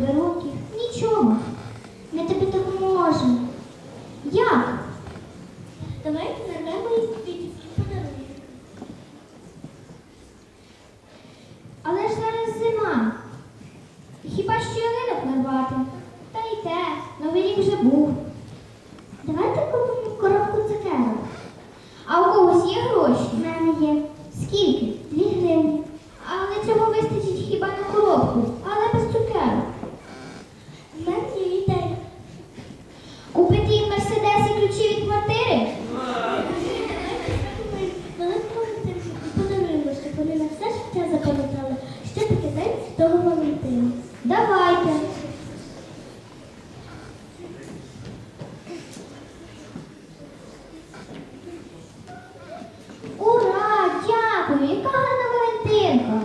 подарунків, нічого. Ми тобі допоможемо. Як? Давайте нарвемо їй квітів і подарунки. Але ж зараз зима. Хіба що ялинок нарвати? Та й те, новий рік вже був. Давайте купимо коробку цукерок. А у когось є гроші? У мене є. Скільки? Дві гривні. Але цього вистачить хіба на коробку, але без цукерок. У мене є ідея. Купити їм мерседес і ключі від квартири? Великого Валентинку і подаруємо, щоб вони на все життя запам'ятали, що таке Святого Валентина. Давайте. Ура! Дякую! Яка гарна Валентинка!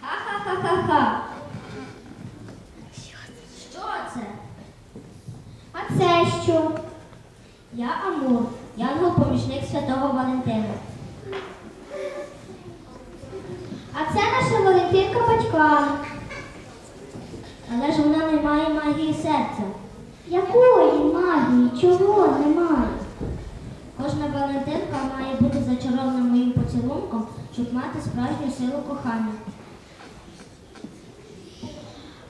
Ха-ха-ха-ха-ха! Що це? А це що? Я Амур, янгол-помічник святого Валентина. А це наша Валентинка батька. Але ж вона не має магії серця. Якої магії? Чого немає? Кожна Валентинка має бути зачарована моїм поцілунком, щоб мати справжню силу кохання.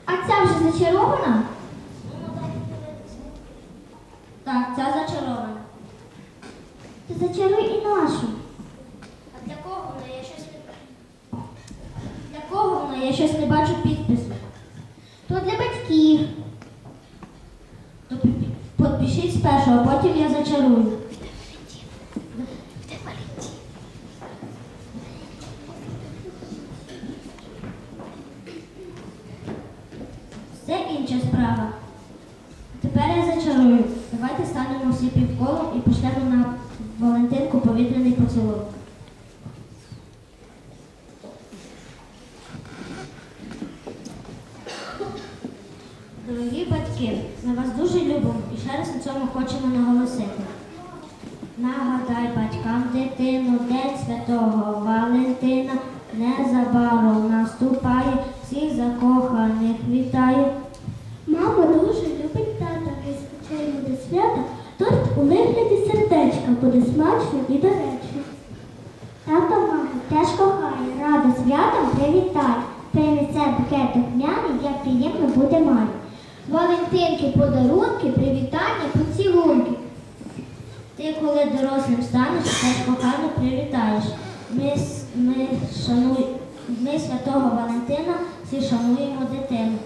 А ця вже зачарована? Так, ця зачарована. Ти зачаруй і нашу. А для кого вона? Я щось не для? Я щось не бачу підпису. То для батьків. То пі- пі- підпишіть спершу, а потім я зачарую. Це інша справа. Тепер я зачарую. Давайте станемо всі півколом і пошлемо на Валентинку Дорогі батьки, ми вас дуже любимо і ще раз на цьому хочемо наголосити. Нагадай батькам дитину, День Святого Валентина незабаром наступає, всіх закоханих вітає. Мама дуже любить тата, звичайно до свята торт у вигляді сердечка буде смачно і доречно. Тато маму теж кохає, радо святом привітає. Принесе букет духмяний, як приємно буде мати. Валентинки, подарунки, привітання, поцілунки. Ти, коли дорослим станеш, теж кохано привітаєш. Ми, ми, шануй, ми святого Валентина всі шануємо дитину.